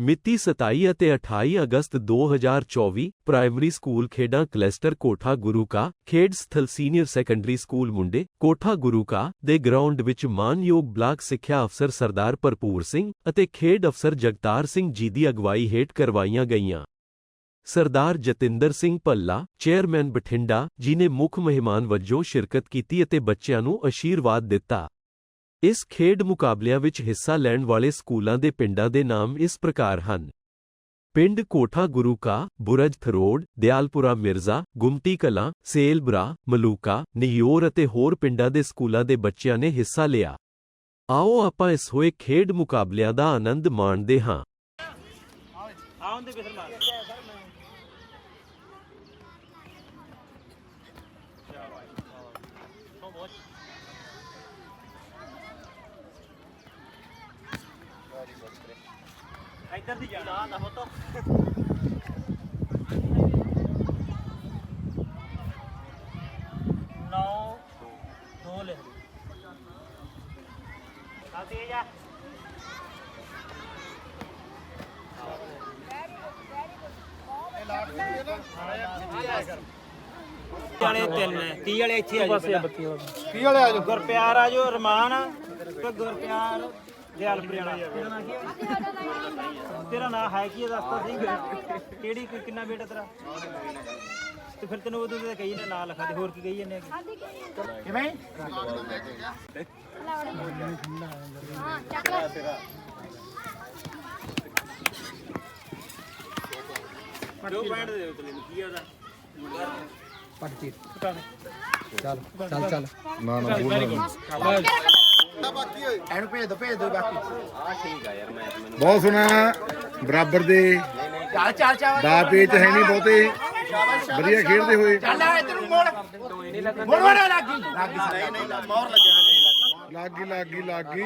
ਮਿਤੀ 27 ਅਤੇ 28 ਅਗਸਤ 2024 ਪ੍ਰਾਇਮਰੀ ਸਕੂਲ ਖੇਡਾਂ ਕਲਸਟਰ ਕੋਠਾ ਗੁਰੂ ਕਾ, ਖੇਡ ਸਥਲ ਸੀਨੀਅਰ ਸੈਕੰਡਰੀ ਸਕੂਲ ਮੁੰਡੇ ਕੋਠਾ ਗੁਰੂ ਕਾ ਦੇ ਗਰਾਊਂਡ ਵਿੱਚ ਮਾਨਯੋਗ ਬਲਾਕ ਸਿੱਖਿਆ ਅਫਸਰ ਸਰਦਾਰ ਭਰਪੂਰ ਸਿੰਘ ਅਤੇ ਖੇਡ ਅਫਸਰ ਜਗਤਾਰ ਸਿੰਘ ਜੀ ਦੀ ਅਗਵਾਈ ਹੇਠ ਕਰਵਾਈਆਂ ਗਈਆਂ। ਸਰਦਾਰ ਜਤਿੰਦਰ ਸਿੰਘ ਭੱਲਾ, ਚੇਅਰਮੈਨ ਬਠਿੰਡਾ ਜੀ ਨੇ ਮੁੱਖ ਮਹਿਮਾਨ ਵਜੋਂ ਸ਼ਿਰਕਤ ਕੀਤੀ ਅਤੇ ਬੱਚਿਆਂ ਨੂੰ ਅਸ਼ੀਰਵਾਦ ਦਿੱਤਾ। ਇਸ ਖੇਡ ਮੁਕਾਬਲਿਆਂ ਵਿੱਚ ਹਿੱਸਾ ਲੈਣ ਵਾਲੇ ਸਕੂਲਾਂ ਦੇ ਪਿੰਡਾਂ ਦੇ ਨਾਮ ਇਸ ਪ੍ਰਕਾਰ ਹਨ। ਪਿੰਡ ਕੋਠਾ ਗੁਰੂ ਕਾ, ਬੁਰਜ ਥਰੋੜ, ਦਿਆਲਪੁਰਾ ਮਿਰਜ਼ਾ, ਗੁਮਟੀ ਕਲਾਂ, ਸੇਲਬਰਾ, ਮਲੂਕਾ ਨਿਯੋਰ ਅਤੇ ਹੋਰ ਪਿੰਡਾਂ ਦੇ ਸਕੂਲਾਂ ਦੇ ਬੱਚਿਆਂ ਨੇ ਹਿੱਸਾ ਲਿਆ। ਆਓ ਆਪਾਂ ਇਸ ਹੋਏ ਖੇਡ ਮੁਕਾਬਲਿਆਂ ਦਾ ਆਨੰਦ ਮਾਣਦੇ ਹਾਂ। ਆਉਣ ਬਿਸਰ ਮਾਰ ਇੱਧਰ ਦੀ ਜਾਣਾ। ਨਾ ਫੋਟੋ। ਨੌ ਦੋ ਲਿਖ ਆ ਤੇਜ ਆ। ਵਾਲੇ ਤਿੰਨ ਨੇ 30 ਵਾਲੇ ਇੱਥੇ ਆ ਜਾਓ ਪਹਿਲਾਂ। 30 ਵਾਲੇ ਆ ਜਾਓ। ਗੁਰਪਿਆਰ ਆ ਜਾਓ ਰਮਾਨ। ਤੇ ਗੁਰਪਿਆਰ ਨਾਂ ਕੀ ਹੈ ਤੇਰਾ ਨਾਂ ਹੈ ਕੀ ਹੈ ਦੱਸ ਤਾਂ ਸਹੀ ਕਿਹੜੀ ਕੋਈ ਕਿੰਨਾ ਬੇਟਾ ਤੇਰਾ? ਤੇ ਫਿਰ ਤੈਨੂੰ ਉਹਦੇ ਤੇ ਕਹੀ ਨੇ ਨਾਂ ਲਿਖਾ ਦੇ ਹੋਰ ਕੀ ਕਹੀ ਜਾਂਦੇ ਕਿਵੇਂ? ਜੋ ਪੁਆਇੰਟ ਦੇ ਉਤਲੇ ਕੀ ਆਦਾ ਇਹਨੂੰ ਭੇਜ ਦੋ ਭੇਜ ਦੋ ਬਾਕੀ। ਬਹੁਤ ਸੋਹਣਾ ਬਰਾਬਰ ਦੇ ਚੱਲ ਚੱਲ ਚੱਲ। ਦਾ ਪੇਚ ਹੈ ਨਹੀਂ ਬਹੁਤੇ। ਵਧੀਆ ਖੇਡਦੇ ਹੋਏ। ਚੱਲ ਆ ਇੱਧਰ ਨੂੰ ਮੋੜ। ਮੋੜ ਮੋੜ ਲੱਗੀ ਲੱਗੀ ਨਹੀਂ ਨਹੀਂ ਮੋਹਰ ਲੱਗੀ ਲੱਗੀ ਲੱਗੀ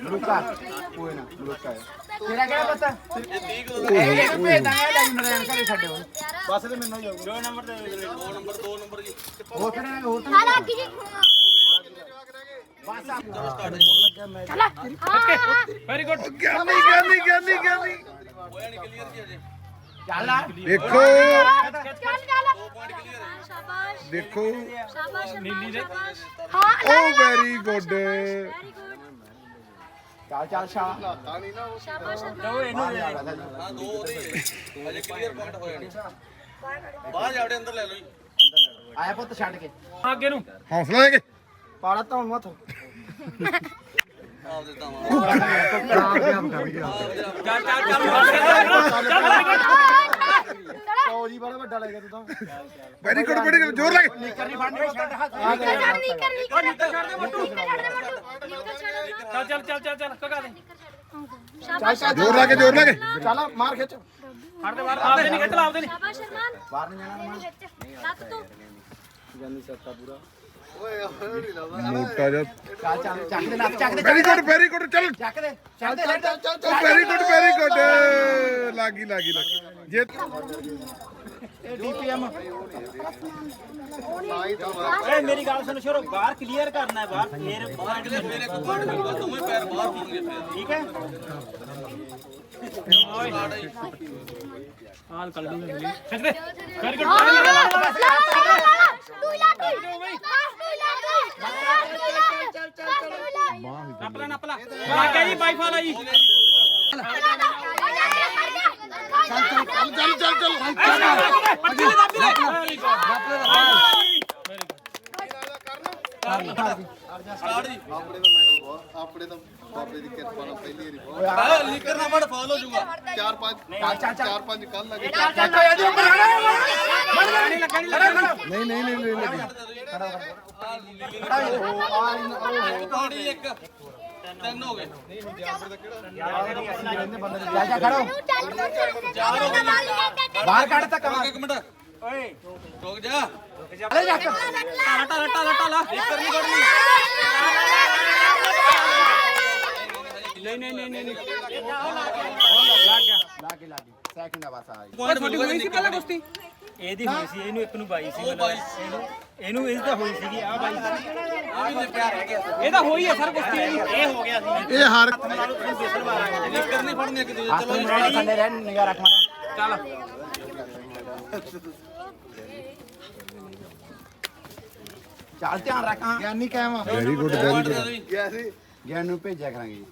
ਲੁਕਾ। ਕੋਈ ਨਾ ਲੁਕਾ ਤੇਰਾ ਕਿਹੜਾ ਪਤਾ? ਇਹ ਇਹਨੂੰ ਭੇਜ ਦਾਂਗੇ ਲੈ ਘਰੇ ਛੱਡੇ ਬਸ ਤੇ ਮੈਨੂੰ ਜਾਊ ਦੋ ਨੰਬਰ ਦੇ ਦੋ ਨੰਬਰ ਦੋ ਨੰਬਰ ਕੀ ਹੋਰ ਕਿਹੜਾ ਹੋਰ ਤਾਂ ਆ ਚਲਾ ਗਿਆਨੀ ਗਿਆਨੀ ਗਿਆਨੀ ਗਿਆਨੀ ਚੱਲ ਆ ਦੇਖੋ ਚੱਲ ਚੱਲ ਸ਼ਾਬਾਸ਼ ਦੇਖੋ ਸ਼ਾਬਾਸ਼ ਨੀਲੀ ਦੇ। ਹਾਂ ਓ ਵੈਰੀ ਗੁੱਡ ਚੱਲ ਚੱਲ ਸ਼ਾ ਸ਼ਾਬਾਸ਼ ਦੋ ਇਹਨੂੰ ਦੇ ਆਇਆ ਪੁੱਤ ਛੱਡ ਕੇ। ਹੌਸਲਾ ਲੈ ਕੇ। ਪਾੜਾ ਜੀ ਬੜਾ ਵੱਡਾ ਲੱਗਾ ਤੂੰ ਤਾਂ ਵੈਰੀ ਗੁੱਡ ਵੈਰੀ ਗੁੱਡ ਜ਼ੋਰ ਲੱਗ ਕਰਨੀ ਫੜਨੀ ਛੱਡ ਹੱਥ ਨਿਕਲ ਛੱਡ ਨਿਕਲ ਨਿਕਲ ਨਿਕਲ ਛੱਡ ਦੇ ਮੱਟੂ ਚੱਲ ਚੱਲ ਚੱਲ ਚੱਲ ਕਗਾ ਦੇ ਸ਼ਾਬਾਸ਼ ਜ਼ੋਰ ਲਾ ਕੇ ਜ਼ੋਰ ਲਾ ਕੇ ਚੱਲ ਮਾਰ ਖਿੱਚ। ਸ਼ਾਬਾਸ਼ ਅਰਮਾਨ ਬਾਹਰ ਨਹੀਂ ਜਾਣਾ ਲੱਤ ਤੂੰ ਮੋਟਾ ਜਿਹਾ ਚੱਲ ਚੱਲ ਚੱਕ ਦੇ ਲੱਤ ਚੱਕ ਦੇ ਵੈਰੀ ਗੁੱਡ ਵੈਰੀ ਗੁੱਡ ਚੱਲ ਚੱਕ ਦੇ ਚੱਲ ਦੇ ਚੱਲ ਚੱਲ ਓ ਵੈਰੀ ਗੁੱਡ ਵੈਰੀ ਗੁੱਡ ਲੱਗੀ ਲੱਗੀ ਲੱਗੀ ਜੇ ਇਹ ਡੀਪੀਐਮ ਏ ਮੇਰੀ ਗੱਲ ਸੁਣ ਸ਼ੁਰੂ ਬਾਹਰ ਕਲੀਅਰ ਕਰਨਾ ਹੈ ਬਾਹਰ ਫੇਰ ਬਾਹਰ ਕਲੀਅਰ ਮੇਰੇ ਕੋਲ ਦੋਵੇਂ ਪੈਰ ਬਾਹਰ ਹੋਣਗੇ ਫਿਰ ਠੀਕ ਹੈ ਤੂੰ ਲਾ ਕੇ ਚੱਲ ਚੱਲ ਚੱਲ ਨਪਲਾ ਨਪਲਾ ਲੱਗ ਗਿਆ ਜੀ ਵਾਈਫਾਈ ਲਾ ਜੀ ਚੱਲ ਚੱਲ ਚੱਲ ਚੱਲ ਚੱਲ ਚੱਲ ਚਾਰ ਪੰਜ ਕੱਲ ਲੱਗੇ ਚੱਲ ਚੱਲ ਇਹਦੇ ਉੱਪਰ ਨਹੀਂ ਨਹੀਂ ਨਹੀਂ ਨਹੀਂ ਲੱਗੀ ਜਾ ਜਾ ਖੜੋ ਬਾਹਰ ਕੱਢ ਤੱਕ ਇੱਕ ਮਿੰਟ। ਓਏ। ਅਰੇ ਰੱਖ। ਟਾ ਟਾ ਟਾ ਲਾ ਸਪੀਕਰ ਨਹੀਂ। ਕੱਢਣੀ ਨਹੀਂ ਨਹੀਂ ਨਹੀਂ ਨਹੀਂ ਲੱਗ ਗਿਆ ਲੱਗ ਗਿਆ ਲੱਗ ਗਿਆ ਸੈਕਿੰਡ ਆ ਬਸ ਆ ਪੁਆਇੰਟ ਤੁਹਾਡੀ ਹੋਈ ਸੀ ਪਹਿਲਾਂ ਕੁਸ਼ਤੀ? ਇਹਦੀ ਹੋਈ ਸੀ ਇਹਨੂੰ ਇੱਕ ਨੂੰ ਬਾਈ ਸੀ ਮੈਨੂੰ ਇਹਨੂੰ ਇਹਨੂੰ ਇਹਦੀ ਤਾਂ ਹੋਈ ਸੀਗੀ ਆ ਬਾਈ ਇਹ ਤਾਂ ਹੋਈ ਹੈ ਸਰ ਕੁਸ਼ਤੀ ਇਹਦੀ ਇਹ ਹੋ ਗਿਆ ਸੀ। ਇਹ ਹਾਰ ਕਰਨੀ। ਫੜਨੀ ਇੱਕ ਦੂਜੇ ਨੂੰ ਮਰਾਉਣਾ ਥੱਲੇ ਰਹਿ ਨਿਗਾਹ ਰੱਖ ਮਾੜਾ। ਚੱਲ। ਧਿਆਨ ਰੱਖ। ਗਿਆਨੀ ਕਾਇਮ ਵੈਰੀ ਗੁੱਡ ਵੈਰੀ ਗੁੱਡ ਗਿਆ ਸੀ ਗਿਆਨ। ਨੂੰ ਭੇਜਿਆ ਕਰਾਂਗੇ।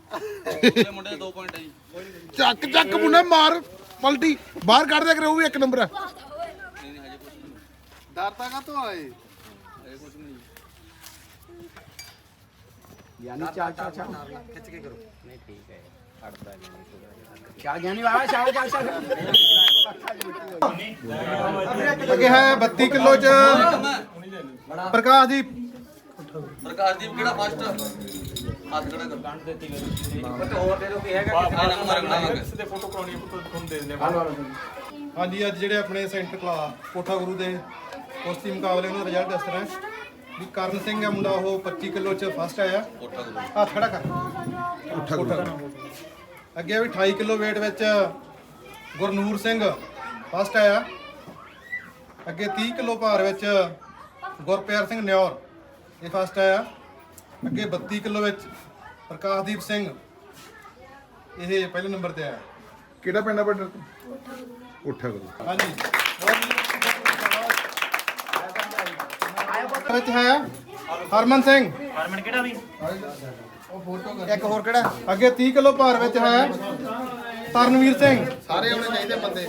ਚੱਕ ਚੱਕ ਮੁੰਡੇ ਮਾਰ ਪਲਟੀ। ਬਾਹਰ ਕੱਢ ਦਿਆ ਕਰੇ ਉਹ ਵੀ ਇੱਕ ਨੰਬਰ ਹੈ ਕਾ ਤੋਂ ਚੱਲ ਚੱਲ ਚੱਲ ਖਿੱਚ ਕੇ ਕਰੋ। ਨਹੀਂ ਠੀਕ ਹੈ। ਅੜਦਾ ਚੱਲ ਗਿਆਨੀ ਬਾਬਾ ਚੱਲ ਚੱਲ ਚੱਲ ਅੱਗੇ ਹੈ 32 ਕਿਲੋ ਚ। ਪ੍ਰਕਾਸ਼ਦੀਪ। ਪ੍ਰਕਾਸ਼ਦੀਪ ਕਿਹੜਾ ਫਸਟ ਹੱਥ ਖੜਾ ਕਰ। ਗੰਢ ਦਿੱਤੀ ਮੈਨੂੰ ਹੋਰ ਦੇ ਦੋ ਕੀ ਹੈਗਾ ਨੰਬਰ ਹਾਂਜੀ ਅੱਜ ਜਿਹੜੇ ਆਪਣੇ ਸੈਂਟਰ ਕਲਾਸ ਕੋਠਾ ਗੁਰੂ ਦੇ ਕੁਸ਼ਤੀ ਮੁਕਾਬਲੇ ਉਹਨਾਂ ਦਾ ਰਿਜ਼ਲਟ ਦੱਸ ਰਿਹਾ ਵੀ ਕਰਨ ਸਿੰਘ ਹੈ ਮੁੰਡਾ ਉਹ 25 ਕਿਲੋ ਚ ਫਸਟ ਆਇਆ। ਹੱਥ ਖੜਾ ਕਰ। ਗੁਰੂ। ਅੱਗੇ ਵੀ 28 ਕਿਲੋ weight ਵਿੱਚ ਗੁਰਨੂਰ ਸਿੰਘ ਫਸਟ ਆਇਆ। ਅੱਗੇ 30 ਕਿਲੋ ਭਾਰ ਵਿੱਚ ਗੁਰਪਿਆਰ ਸਿੰਘ ਨਿਉਰ ਇਹ ਫਸਟ ਆਇਆ। ਅੱਗੇ 32 ਕਿਲੋ ਵਿੱਚ ਪ੍ਰਕਾਸ਼ਦੀਪ ਸਿੰਘ ਇਹ ਪਹਿਲੇ ਨੰਬਰ ਤੇ ਆਇਆ। ਕਿਹੜਾ ਪਿੰਡ ਆ ਬਟਰ ਉੱਠਾ ਗੁਰੂ। ਹਾਂਜੀ। ਵਿੱਚ ਹੈ? ਹਰਮਨ ਸਿੰਘ। ਹਰਮਨ ਕਿਹੜਾ ਵੀ? ਇੱਕ ਹੋਰ ਕਿਹੜਾ? ਅੱਗੇ 30 ਕਿਲੋ ਭਾਰ ਵਿੱਚ ਹੈ। ਤਰਨਵੀਰ ਸਿੰਘ। ਸਾਰੇ ਆਉਣੇ ਚਾਹੀਦੇ ਬੰਦੇ।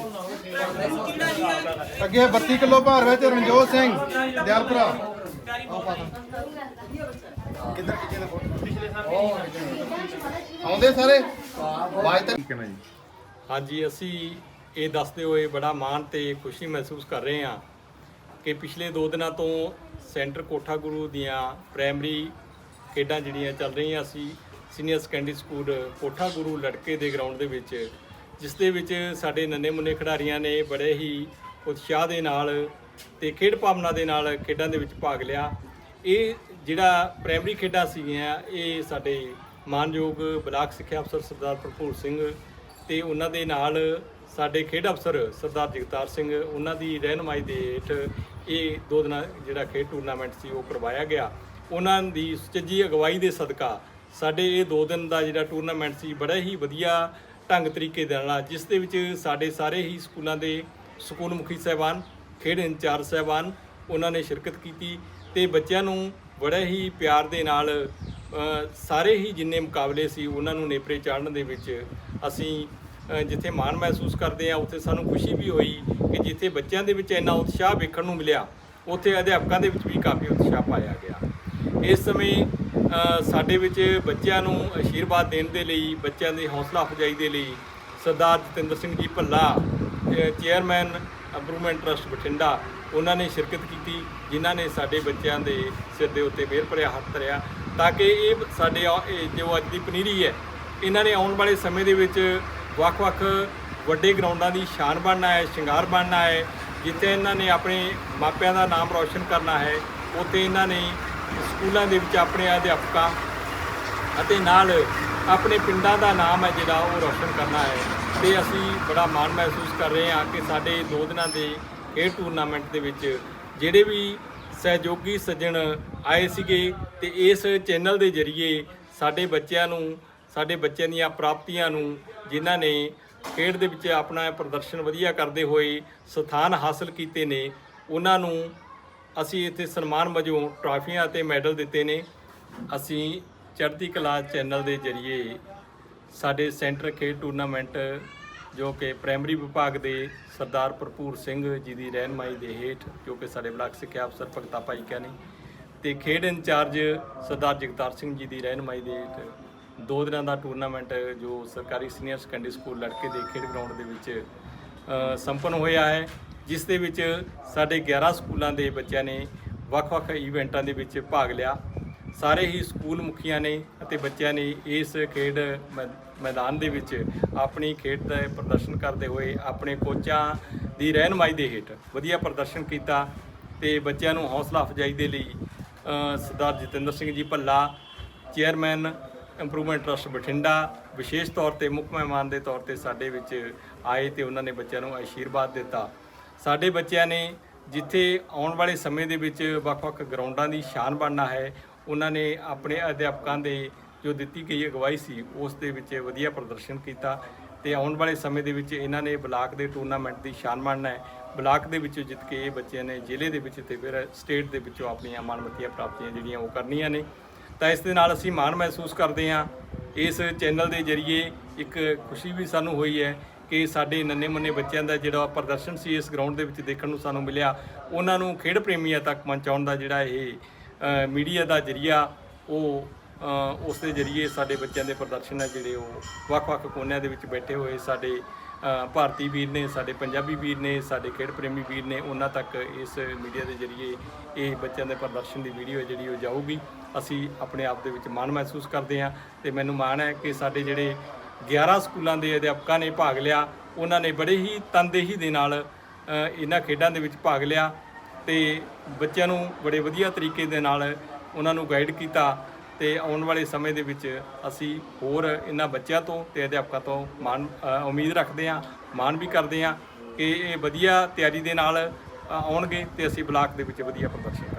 ਅੱਗੇ 32 ਕਿਲੋ ਭਾਰ ਵਿੱਚ ਰਣਜੋਤ ਸਿੰਘ। ਦਿਆਲਪੁਰਾ। ਆਉਂਦੇ ਸਾਰੇ? ਬਾਜ ਤੱਕ ਠੀਕ ਹੈ ਨਾ ਜੀ। ਹਾਂਜੀ ਅਸੀਂ ਇਹ ਦੱਸਦੇ ਹੋਏ ਬੜਾ ਮਾਣ ਤੇ ਖੁਸ਼ੀ ਮਹਿਸੂਸ ਕਰ ਰਹੇ ਹਾਂ ਕਿ ਪਿਛਲੇ 2 ਦਿਨਾਂ ਤੋਂ ਸੈਂਟਰ ਕੋਠਾ ਗੁਰੂ ਦੀਆਂ ਪ੍ਰਾਇਮਰੀ ਖੇਡਾਂ ਜਿਹੜੀਆਂ ਚੱਲ ਰਹੀਆਂ ਸੀ ਸੀਨੀਅਰ ਸੈਕੰਡਰੀ ਸਕੂਲ ਕੋਠਾ ਗੁਰੂ ਲੜਕੇ ਦੇ ਗਰਾਊਂਡ ਦੇ ਵਿੱਚ, ਜਿਸ ਦੇ ਵਿੱਚ ਸਾਡੇ ਨੰਨੇ ਮੁੰਨੇ ਖਿਡਾਰੀਆਂ ਨੇ ਬੜੇ ਹੀ ਉਤਸ਼ਾਹ ਦੇ ਨਾਲ ਤੇ ਖੇਡ ਭਾਵਨਾ ਦੇ ਨਾਲ ਖੇਡਾਂ ਦੇ ਵਿੱਚ ਭਾਗ ਲਿਆ। ਇਹ ਜਿਹੜਾ ਪ੍ਰਾਇਮਰੀ ਖੇਡਾਂ ਸੀਗੀਆਂ, ਇਹ ਸਾਡੇ ਮਾਨਯੋਗ ਬਲਾਕ ਸਿੱਖਿਆ ਅਫਸਰ ਸਰਦਾਰ ਭਰਪੂਰ ਸਿੰਘ ਤੇ ਉਹਨਾਂ ਦੇ ਨਾਲ ਸਾਡੇ ਖੇਡ ਅਫਸਰ ਸਰਦਾਰ ਜਗਤਾਰ ਸਿੰਘ, ਉਹਨਾਂ ਦੀ ਰਹਿਨਮਾਈ ਦੇ ਹੇਠ ਇਹ ਦੋ ਦਿਨਾਂ ਜਿਹੜਾ ਖੇਡ ਟੂਰਨਾਮੈਂਟ ਸੀ ਉਹ ਕਰਵਾਇਆ ਗਿਆ। ਉਹਨਾਂ ਦੀ ਸੁਚੱਜੀ ਅਗਵਾਈ ਦੇ ਸਦਕਾ ਸਾਡੇ ਇਹ ਦੋ ਦਿਨ ਦਾ ਜਿਹੜਾ ਟੂਰਨਾਮੈਂਟ ਸੀ, ਬੜਾ ਹੀ ਵਧੀਆ ਢੰਗ ਤਰੀਕੇ ਦੇ ਨਾਲ ਜਿਸ ਦੇ ਵਿੱਚ ਸਾਡੇ ਸਾਰੇ ਹੀ ਸਕੂਲਾਂ ਦੇ ਸਕੂਲ ਮੁਖੀ ਸਹਿਬਾਨ, ਖੇਡ ਇੰਚਾਰਜ ਸਹਿਬਾਨ, ਉਹਨਾਂ ਨੇ ਸ਼ਿਰਕਤ ਕੀਤੀ ਤੇ ਬੱਚਿਆਂ ਨੂੰ ਬੜੇ ਹੀ ਪਿਆਰ ਦੇ ਨਾਲ ਸਾਰੇ ਹੀ ਜਿੰਨੇ ਮੁਕਾਬਲੇ ਸੀ, ਉਹਨਾਂ ਨੂੰ ਨੇਪਰੇ ਚਾੜਨ ਦੇ ਵਿੱਚ ਅਸੀਂ ਜਿੱਥੇ ਮਾਣ ਮਹਿਸੂਸ ਕਰਦੇ ਆ ਉੱਥੇ ਸਾਨੂੰ ਖੁਸ਼ੀ ਵੀ ਹੋਈ ਜਿੱਥੇ ਬੱਚਿਆਂ ਦੇ ਵਿੱਚ ਇੰਨਾ ਉਤਸ਼ਾਹ ਵੇਖਣ ਨੂੰ ਮਿਲਿਆ, ਉੱਥੇ ਅਧਿਆਪਕਾਂ ਦੇ ਵਿੱਚ ਵੀ ਕਾਫੀ ਉਤਸ਼ਾਹ ਪਾਇਆ ਗਿਆ। ਇਸ ਸਮੇਂ ਸਾਡੇ ਵਿੱਚ ਬੱਚਿਆਂ ਨੂੰ ਅਸ਼ੀਰਵਾਦ ਦੇਣ ਦੇ ਲਈ, ਬੱਚਿਆਂ ਦੀ ਹੌਸਲਾ ਅਫਜ਼ਾਈ ਦੇ ਲਈ Sardar Jatinder Singh ji Bhalla chairman improvement trust Bathinda, ਉਹਨਾਂ ਨੇ ਸ਼ਿਰਕਤ ਕੀਤੀ, ਜਿਨ੍ਹਾਂ ਨੇ ਸਾਡੇ ਬੱਚਿਆਂ ਦੇ ਸਿਰ ਦੇ ਉੱਤੇ ਮਿਹਰ ਭਰਿਆ, ਹੱਥ ਧਰਿਆ, ਤਾਂ ਕਿ ਇਹ ਸਾਡੇ ਆ- ਇਹ ਜੋ ਅੱਜ ਦੀ ਪਨੀਰੀ ਹੈ, ਇਹਨਾਂ ਨੇ ਆਉਣ ਵਾਲੇ ਸਮੇਂ ਦੇ ਵਿੱਚ ਵੱਖ-ਵੱਖ ਵੱਡੇ ਗਰਾਊਂਡਾਂ ਦੀ ਸ਼ਾਨ ਬਣਨਾ ਹੈ, ਸ਼ਿੰਗਾਰ ਬਣਨਾ ਹੈ, ਜਿੱਥੇ ਇਹਨਾਂ ਨੇ ਆਪਣੇ ਮਾਪਿਆਂ ਦਾ ਨਾਮ ਰੌਸ਼ਨ ਕਰਨਾ ਹੈ, ਉੱਥੇ ਇਹਨਾਂ ਨੇ ਸਕੂਲਾਂ ਦੇ ਵਿੱਚ ਆਪਣੇ ਅਧਿਆਪਕਾਂ ਅਤੇ ਨਾਲ ਆਪਣੇ ਪਿੰਡਾਂ ਦਾ ਨਾਮ ਹੈ ਜਿਹੜਾ ਉਹ ਰੌਸ਼ਨ ਕਰਨਾ ਹੈ। ਤੇ ਅਸੀਂ ਬੜਾ ਮਾਣ ਮਹਿਸੂਸ ਕਰ ਰਹੇ ਹਾਂ ਕਿ ਸਾਡੇ ਦੋ ਦਿਨਾਂ ਦੇ ਇਹ ਟੂਰਨਾਮੈਂਟ ਦੇ ਵਿੱਚ ਜਿਹੜੇ ਵੀ ਸਹਿਯੋਗੀ ਸੱਜਣ ਆਏ ਸੀਗੇ ਤੇ ਇਸ ਚੈਨਲ ਦੇ ਜ਼ਰੀਏ ਸਾਡੇ ਬੱਚਿਆਂ ਨੂੰ, ਸਾਡੇ ਬੱਚਿਆਂ ਦੀਆਂ ਪ੍ਰਾਪਤੀਆਂ ਨੂੰ, ਜਿਨ੍ਹਾਂ ਨੇ ਖੇਡ ਦੇ ਵਿੱਚ ਆਪਣਾ ਪ੍ਰਦਰਸ਼ਨ ਵਧੀਆ ਕਰਦੇ ਹੋਏ ਸਥਾਨ ਹਾਸਲ ਕੀਤੇ ਨੇ। ਉਹਨਾਂ ਨੂੰ ਅਸੀਂ ਇੱਥੇ ਸਨਮਾਨ ਵਜੋਂ ਟਰਾਫੀਆਂ ਅਤੇ ਮੈਡਲ ਦਿੱਤੇ ਨੇ। ਅਸੀਂ ਚੜ੍ਹਦੀ ਕਲਾ ਚੈਨਲ ਦੇ ਜ਼ਰੀਏ ਸਾਡੇ ਸੈਂਟਰ ਖੇਡ ਟੂਰਨਾਮੈਂਟ ਜੋ ਕਿ ਪ੍ਰਾਇਮਰੀ ਵਿਭਾਗ ਦੇ ਸਰਦਾਰ ਭਰਪੂਰ ਸਿੰਘ ਜੀ ਦੀ ਰਹਿਨਮਾਈ ਦੇ ਹੇਠ ਜੋ ਕਿ ਸਾਡੇ ਬਲਾਕ ਸਿੱਖਿਆ ਅਫਸਰ ਭਗਤਾ ਭਾਈ ਕਾ ਨੇ ਤੇ ਖੇਡ ਇੰਚਾਰਜ ਸਰਦਾਰ ਜਗਤਾਰ ਸਿੰਘ ਜੀ ਦੀ ਰਹਿਨਮਾਈ ਦੇ ਹੇਠ ਦੋ ਦਿਨਾਂ ਦਾ ਟੂਰਨਾਮੈਂਟ ਜੋ ਸਰਕਾਰੀ ਸੀਨੀਅਰ ਸੈਕੰਡਰੀ ਸਕੂਲ ਲੜਕੇ ਦੇ ਖੇਡ ਗਰਾਊਂਡ ਦੇ ਵਿੱਚ ਸੰਪੰਨ ਹੋਇਆ ਹੈ, ਜਿਸ ਦੇ ਵਿੱਚ ਸਾਡੇ 11 ਸਕੂਲਾਂ ਦੇ ਬੱਚਿਆਂ ਨੇ ਵੱਖ-ਵੱਖ ਇਵੈਂਟਾਂ ਦੇ ਵਿੱਚ ਭਾਗ ਲਿਆ। ਸਾਰੇ ਹੀ ਸਕੂਲ ਮੁਖੀਆਂ ਨੇ ਅਤੇ ਬੱਚਿਆਂ ਨੇ ਇਸ ਖੇਡ ਮੈ- ਮੈਦਾਨ ਦੇ ਵਿੱਚ ਆਪਣੀ ਖੇਡ ਦਾ ਪ੍ਰਦਰਸ਼ਨ ਕਰਦੇ ਹੋਏ ਆਪਣੇ ਕੋਚਾਂ ਦੀ ਰਹਿਨਮਾਈ ਦੇ ਹੇਠ ਵਧੀਆ ਪ੍ਰਦਰਸ਼ਨ ਕੀਤਾ ਤੇ ਬੱਚਿਆਂ ਨੂੰ ਹੌਸਲਾ ਅਫਜ਼ਾਈ ਦੇ ਲਈ Sardar Jatinder Singh ji Bhalla, chairman improvement trust Bathinda, ਵਿਸ਼ੇਸ਼ ਤੌਰ ਤੇ ਮੁੱਖ ਮਹਿਮਾਨ ਦੇ ਤੌਰ ਤੇ ਸਾਡੇ ਵਿੱਚ ਆਏ ਤੇ ਉਹਨਾਂ ਨੇ ਬੱਚਿਆਂ ਨੂੰ ਆਸ਼ੀਰਵਾਦ ਦਿੱਤਾ। ਸਾਡੇ ਬੱਚਿਆਂ ਨੇ ਜਿੱਥੇ ਆਉਣ ਵਾਲੇ ਸਮੇਂ ਦੇ ਵਿੱਚ ਵੱਖ-ਵੱਖ ਗਰਾਊਂਡਾਂ ਦੀ ਸ਼ਾਨ ਬਣਨਾ ਹੈ, ਉਹਨਾਂ ਨੇ ਆਪਣੇ ਅਧਿਆਪਕਾਂ ਦੇ ਜੋ ਦਿੱਤੀ ਗਈ ਅਗਵਾਈ ਸੀ, ਉਸ ਦੇ ਵਿੱਚ ਵਧੀਆ ਪ੍ਰਦਰਸ਼ਨ ਕੀਤਾ ਤੇ ਆਉਣ ਵਾਲੇ ਸਮੇਂ ਦੇ ਵਿੱਚ ਇਹਨਾਂ ਨੇ ਬਲਾਕ ਦੇ ਟੂਰਨਾਮੈਂਟ ਦੀ ਸ਼ਾਨ ਬਣਨਾ ਹੈ। ਬਲਾਕ ਦੇ ਵਿੱਚੋਂ ਜਿੱਤ ਕੇ ਇਹ ਬੱਚਿਆਂ ਨੇ ਜ਼ਿਲ੍ਹੇ ਦੇ ਵਿੱਚ ਤੇ ਫਿਰ ਸਟੇਟ ਦੇ ਵਿੱਚੋਂ ਆਪਣੀਆਂ ਮਾਣਮੱਤੀਆਂ ਪ੍ਰਾਪਤੀਆਂ ਜਿਹੜੀਆਂ ਉਹ ਕਰਨੀਆਂ ਨੇ। ਤਾਂ ਇਸ ਦੇ ਨਾਲ ਅਸੀਂ ਮਾਣ ਮਹਿਸੂਸ ਕਰਦੇ ਹਾਂ। ਇਸ ਚੈਨਲ ਦੇ ਜ਼ਰੀਏ ਇੱਕ ਖੁਸ਼ੀ ਵੀ ਸਾਨੂੰ ਹੋਈ ਹੈ ਕਿ ਸਾਡੇ ਨੰਨੇ ਮੁੰਨੇ ਬੱਚਿਆਂ ਦਾ ਜਿਹੜਾ ਪ੍ਰਦਰਸ਼ਨ ਸੀ ਇਸ ਗਰਾਊਂਡ ਦੇ ਵਿੱਚ ਦੇਖਣ ਨੂੰ ਸਾਨੂੰ ਮਿਲਿਆ। ਉਹਨਾਂ ਨੂੰ ਖੇਡ ਪ੍ਰੇਮੀਆਂ ਤੱਕ ਪਹੁੰਚਾਉਣ ਦਾ ਜਿਹੜਾ ਇਹ ਮੀਡੀਆ ਦਾ ਜ਼ਰੀਆ, ਉਹ ਉਸ ਦੇ ਜ਼ਰੀਏ ਸਾਡੇ ਬੱਚਿਆਂ ਦੇ ਪ੍ਰਦਰਸ਼ਨ ਹੈ ਜਿਹੜੇ ਉਹ ਵੱਖ-ਵੱਖ ਕੋਨਿਆਂ ਦੇ ਵਿੱਚ ਬੈਠੇ ਹੋਏ ਸਾਡੇ ਭਾਰਤੀ ਵੀਰ ਨੇ, ਸਾਡੇ ਪੰਜਾਬੀ ਵੀਰ ਨੇ, ਸਾਡੇ ਖੇਡ ਪ੍ਰੇਮੀ ਵੀਰ ਨੇ, ਉਹਨਾਂ ਤੱਕ ਇਸ ਮੀਡੀਆ ਦੇ ਜ਼ਰੀਏ ਇਹ ਬੱਚਿਆਂ ਦੇ ਪ੍ਰਦਰਸ਼ਨ ਦੀ ਵੀਡੀਓ ਜਿਹੜੀ ਉਹ ਜਾਊਗੀ। ਅਸੀਂ ਆਪਣੇ ਆਪ ਦੇ ਵਿੱਚ ਮਾਣ ਮਹਿਸੂਸ ਕਰਦੇ ਹਾਂ ਤੇ ਮੈਨੂੰ ਮਾਣ ਹੈ ਕਿ ਸਾਡੇ ਜਿਹੜੇ 11 ਸਕੂਲਾਂ ਦੇ ਅਧਿਆਪਕਾਂ ਨੇ ਭਾਗ ਲਿਆ, ਉਹਨਾਂ ਨੇ ਬੜੇ ਹੀ ਤਨਦੇਹੀ ਦੇ ਨਾਲ ਇਹਨਾਂ ਖੇਡਾਂ ਦੇ ਵਿੱਚ ਭਾਗ ਲਿਆ ਤੇ ਬੱਚਿਆਂ ਨੂੰ ਬੜੇ ਵਧੀਆ ਤਰੀਕੇ ਦੇ ਨਾਲ ਉਹਨਾਂ ਨੂੰ ਗਾਈਡ ਕੀਤਾ। ਤੇ ਆਉਣ ਵਾਲੇ ਸਮੇਂ ਦੇ ਵਿੱਚ ਅਸੀਂ ਹੋਰ ਇਹਨਾਂ ਬੱਚਿਆਂ ਤੋਂ ਤੇ ਅਧਿਆਪਕਾਂ ਤੋਂ ਮਾਣ ਉਮੀਦ ਰੱਖਦੇ ਹਾਂ, ਮਾਣ ਵੀ ਕਰਦੇ ਹਾਂ ਕਿ ਇਹ ਵਧੀਆ ਤਿਆਰੀ ਦੇ ਨਾਲ ਆਉਣਗੇ ਤੇ ਅਸੀਂ ਬਲਾਕ ਦੇ ਵਿੱਚ ਵਧੀਆ ਪ੍ਰਦਰਸ਼ਨ